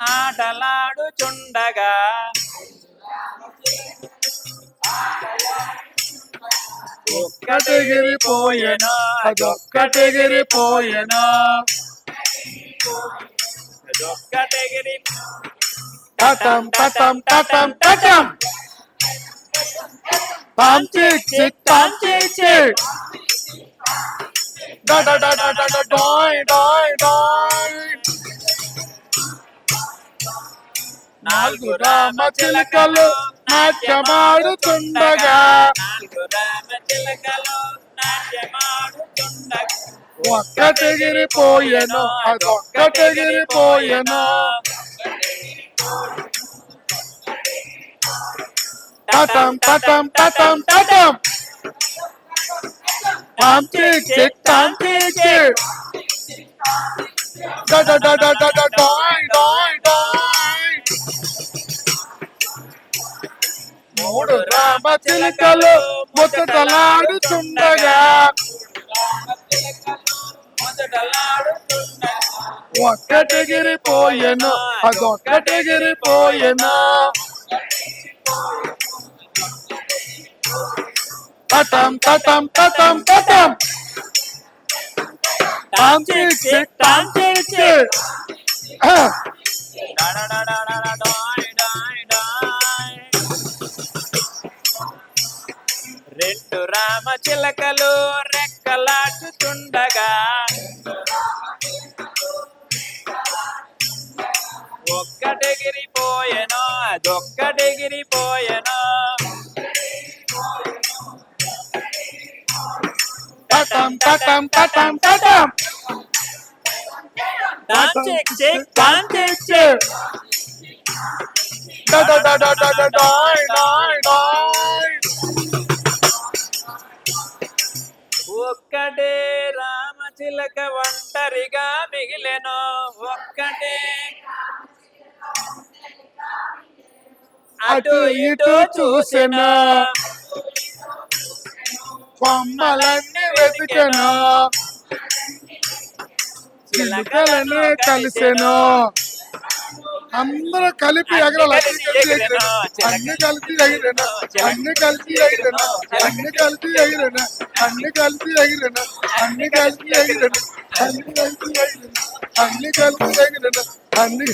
ఆటలాడుచుండగా. ఒక్కటెగిరిపోయెను? అదొక్కటెగిరిపోయెను? అదొక్కటిగిరి టటం టటం టటం టటం టామ్ చిక్ చిక్ టామ్ చిక్ చిక్ డా డా డా డా డా డా డాయ్ డాయ్ డాయ్. నాలుగు రామ చిలకలు నాట్యమాడుతుండగా. ఒక్కటెగిరిపోయెను అదొక్కటెగిరిపోయెను చిక్ చిక్ టామ్ చిక్ చిక్ డా డా డా డా డా. మూడు రామ చిలుకలు ముచ్చటలాడుచుండగా మొదటలాడుతుండగా ఒక్కటెగిరిపోయెను అదొక్కటెగిరిపోయెను టటం టటం టటం టటం టామ్ చిక్ టామ్ చిక్ రామ చిలకలు రెక్కలాడుతుండగా. ఒక్కటెగిరిపోయెను అదొక్కటెగిరిపోయెను టటం టటం టటం టటం డాన్ చెక్ చెక్ టామ్ చిక్ చిక్. డా డా డా డా డా డా. ఒక్కటే రామచిలక ఒంటరిగా మిగిలెను. ఒక్కటే. అటు ఇటు చూసెను. కొమ్మలన్నీ వెతికెను. చిలుకలన్నీ కలిసెను. అందరూ కలిపి ఎగరాలి అన్ని కలిపి ఎగిరెను. అన్ని కలిపి ఎగిరెను. అన్ని కలిపి ఎగిరెను. అన్ని కలిపి ఎగిరెను అన్ని కలిపి ఎగిరెను అన్ని కలిపి ఎగిరెను అన్ని కలిపి ఎగిరెను అన్ని